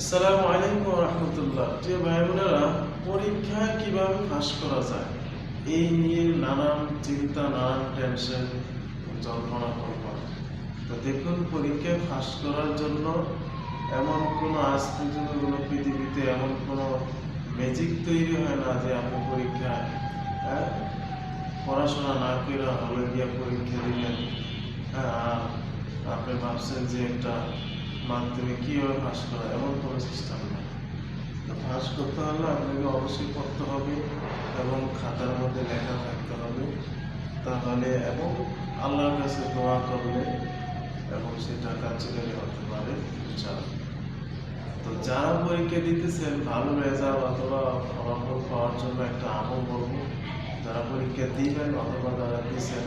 আসসালামু আলাইকুম রহমতুল্লাহ। যে ভাই বোনেরা পরীক্ষায় কীভাবে পাস করা যায়? এই নিয়ে নানান চিন্তা নানান টেনশন জল্পনা কল্পনা তো দেখুন পরীক্ষায় পাস করার জন্য এমন কোনো আজ পর্যন্ত কোনো পৃথিবীতে এমন কোনো ম্যাজিক তৈরি হয় না যে আপনি পরীক্ষায় হ্যাঁ, পড়াশোনা না করে হলে গিয়ে পরীক্ষা দিলেন। হ্যাঁ, আর আপনি ভাবছেন যে একটা মাধ্যমে কীভাবে পাস করা? এমন কোনো সিস্টেম নেই। পাস করতে হলে আপনাকে অবশ্যই পড়তে হবে এবং খাতার মধ্যে লেখা থাকতে হবে। তাহলে এবং আল্লাহর কাছে দোয়া করলে এবং সেটা কার্যকারী হতে পারে তো যারা পরীক্ষা দিতেছেন, ভালো রেজাল্ট অথবা ফলাফল পাওয়ার জন্য একটা আমল বলব যারা পরীক্ষা দিবেন অথবা যারা দিচ্ছেন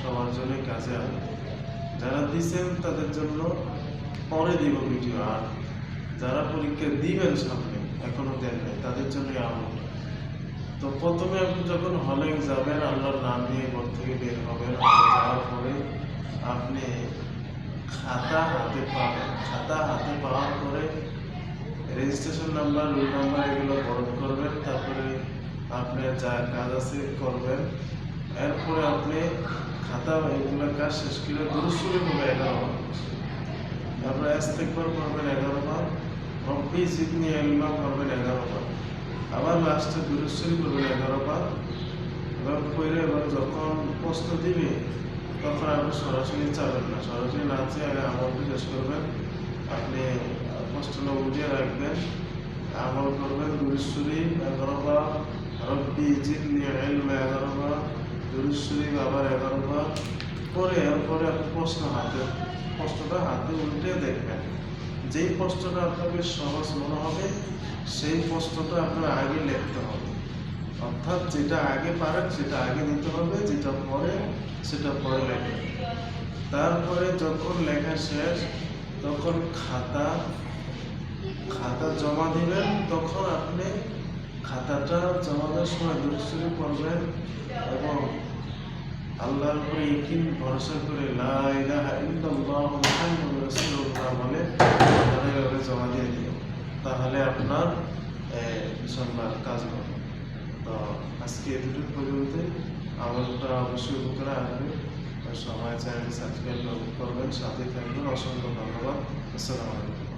সবার জন্যই কাজে আসবে। যারা দিচ্ছেন তাদের জন্য পরে দিব ভিডিও, আর যারা পরীক্ষা দিবেন সামনে, এখনও দেন নাই, তাদের জন্য আমল। তো প্রথমে আপনি যখন হলে যাবেন, আল্লাহর নাম নিয়ে ঘর থেকে বের হবেন যাওয়ার পরে আপনি খাতা হাতে পাবেন। খাতা হাতে পাওয়ার পরে রেজিস্ট্রেশন নাম্বার রোল নাম্বার এগুলো বরণ করবেন, তারপরে আপনার যা কাজ আছে করবেন। এরপরে আপনি খাতা এগুলো কাজ শেষ করে দুরুশুরি হবে এগারো তারপরে ইস্তেকবার করবেন এগারো বার রব্বি জিদনি ইলমা করবেন এগারো বার আবার লাস্টে দুরুশুরি করবেন এগারো বার এবার কইরে এবার যখন প্রশ্ন দিবে, তখন আপনি সরাসরি চাবেন না। সরাসরি না আগে আমলটি শেষ করবেন। আপনি প্রশ্নটা উঠিয়ে রাখবেন। আমল করবেন দুরুশ্বরী এগারো বার রব্বি জিদনি ইলমা এগারো বার দুরুশ্বরী আবার এগারো বার পরে, এরপরে আপনি প্রশ্ন হাতে, প্রশ্নটা হাতে উল্টে দেখবেন। যেই প্রশ্নটা আপনাকে সহজ মনে হবে, সেই প্রশ্নটা আপনার আগে লিখতে হবে। অর্থাৎ যেটা আগে পারেন, সেটা আগে নিতে হবে, যেটা পরে, সেটা পরে লেখবেন তারপরে যখন লেখা শেষ, তখন খাতা খাতা জমা দিবেন। তখন আপনি খাতাটা জমা দেওয়ার সময় দুরসুরি করবেন এবং আল্লাহর উপরে ইকিন ভরসা করে বলে জমা দিয়ে দিও তাহলে আপনার ইনশাআল্লাহ কাজ হবে। তো আজকে এতটুকু পর্যন্ত। আমলটা অবশ্যই উপকারে আসবে। সবাই চ্যানেল সাবস্ক্রাইব করবেন, সাথে থাকবেন। অসংখ্য ধন্যবাদ। আসসালামু আলাইকুম।